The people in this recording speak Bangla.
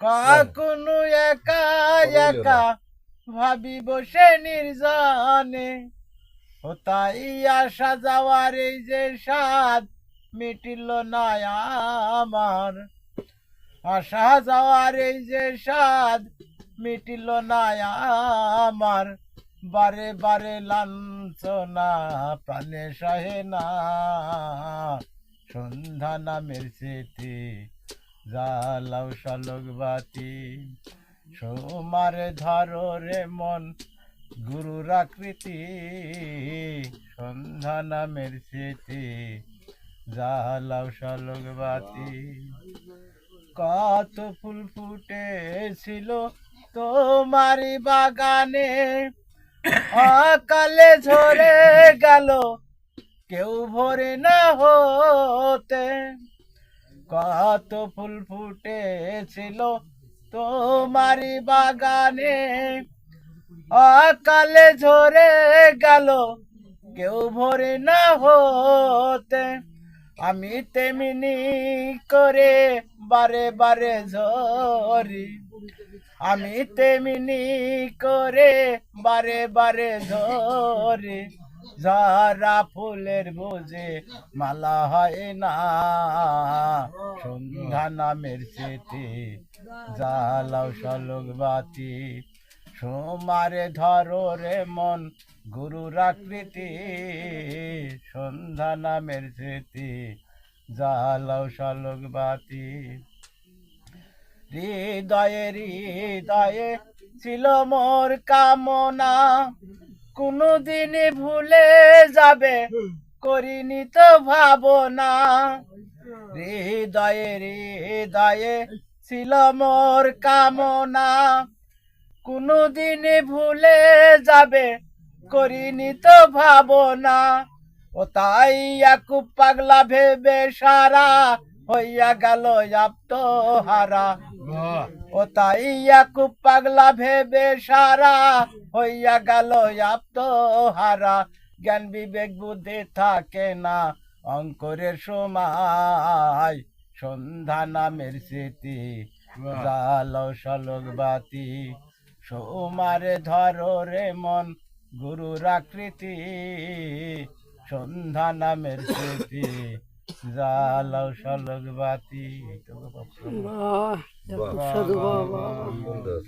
কখনো একা একা ভাবি বসে নির্জনে। তাই আসা যাওয়ার এই যে স্বাদ মিটিল না আমার। আসা যাওয়ার এই যে স্বাদ মিটিল না আমার। বারে বারে লাঞ্ছনা প্রাণে সহে না। সন্ধ্যা নামের স্মৃতি জ্বালাও শালক বাতি। সোমারে ধরো রে মন, গুরুর আকৃতি। সন্ধ্যা নামের স্মৃতি জ্বালাও শালক বাতি। কত ফুল ফুটেছিল তোমারি বাগানে, অকালে ঝরে গেল, কেউ ভরে না হতে। কত ফুল ফুটেছিল তোমারি বাগানে। অকালে ঝরে গেল, কেউ ভরে না হতে। আমি তেমনি করে বারে বারে ঝরি। আমি তেমনি করে বারে বারে ধরে যারা ফুলের বোঝে, মালা হয় না। সন্ধ্যা নামের স্মৃতি জ্বালাও শালক বাতি। সোমারে ধরো রে মন, গুরুর আকৃতি। সন্ধ্যা নামের স্মৃতি জ্বালাও শালক বাতি। হৃদয়ে হৃদয়ে ছিল মোর কামনা। কোনদিন ভুলে যাবে। করিনি তো ভাবনা। হৃদয়ে হৃদয়ে ছিল মোর কামনা। কোনদিন ভুলে যাবে। করিনি তো ভাবনা। ও তাই একু পাগলা ভেবে সারা হইয়া গেল হারা ও তাইয়া একু পাগলা ভেবে সারা হইয়া গেল হারা জ্ঞান বিবেক বুদ্ধি থাকে না অঙ্করের সময়। সন্ধ্যা নামের স্মৃতি সলক বাতি। সোমারে ধরো রে মন, গুরুর আকৃতি। সন্ধ্যা নামের স্মৃতি জালাও সলক বাতি বাহ সুন্দর